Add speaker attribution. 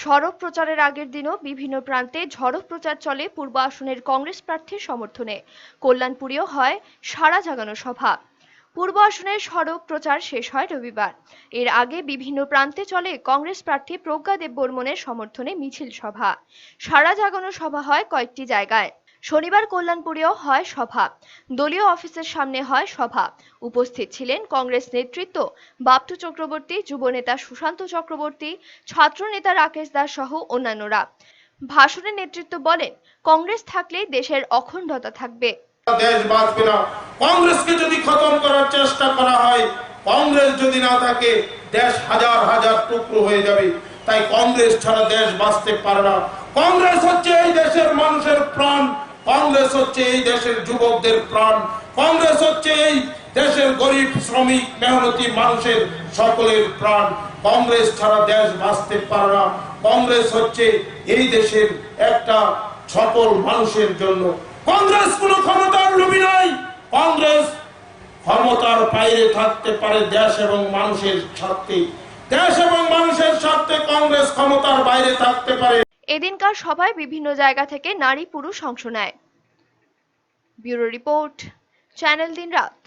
Speaker 1: সড়ক প্রচারের আগের দিনও বিভিন্ন প্রান্তে ঝড়ক প্রচার চলে পূর্ব আসনের কংগ্রেস প্রার্থীর সমর্থনে। কল্যাণপুরেও হয় সারা জাগানো সভা। পূর্ব আসনের সড়ক প্রচার শেষ হয় রবিবার। এর আগে বিভিন্ন প্রান্তে চলে কংগ্রেস প্রার্থী প্রজ্ঞা দেব বর্মনের সমর্থনে মিছিল সভা। সারা জাগানো সভা হয় কয়েকটি জায়গায়। শনিবার কল্যাণপুরেও হয় সভা। দলীয় অফিসের সামনে হয় সভা। উপস্থিত ছিলেন কংগ্রেস নেতৃত্ব বাপটু চক্রবর্তী, যুবনেতা সুশান্ত চক্রবর্তী, ছাত্রনেতা রাকেশ দাস সহ অন্যান্যরা। ভাষণে নেতৃত্ব বলেন, কংগ্রেস থাকলেই দেশের অখণ্ডতা থাকবে।
Speaker 2: দেশ বাঁচবে না। কংগ্রেসকে যদি খতম করার চেষ্টা করা হয়, কংগ্রেস যদি না থাকে, দেশ হাজার হাজার টুকরো হয়ে যাবে। তাই কংগ্রেস ছাড়া দেশ বাঁচতে পারে না। কংগ্রেস হচ্ছে এই দেশের মানুষের প্রাণ। কংগ্রেস হচ্ছে এই দেশের যুবকদের প্রাণ। কংগ্রেস হচ্ছে এই দেশের গরিব শ্রমিক মেহনতি মানুষের সকলের প্রাণ। কংগ্রেস ছাড়া দেশ বাঁচতে পারে না। কংগ্রেস হচ্ছে এই দেশের একটা সকল মানুষের জন্য। কংগ্রেস কোনো ক্ষমতার লোভী নয়। কংগ্রেস ক্ষমতার বাইরে থাকতে পারে দেশ এবং মানুষের স্বার্থে। দেশ এবং মানুষের স্বার্থে কংগ্রেস ক্ষমতার বাইরে থাকতে পারে।
Speaker 1: এদিনকার সভায় বিভিন্ন জায়গা থেকে নারী পুরুষ অংশ নেয়। ব্যুরো রিপোর্ট চ্যানেল দিন রাত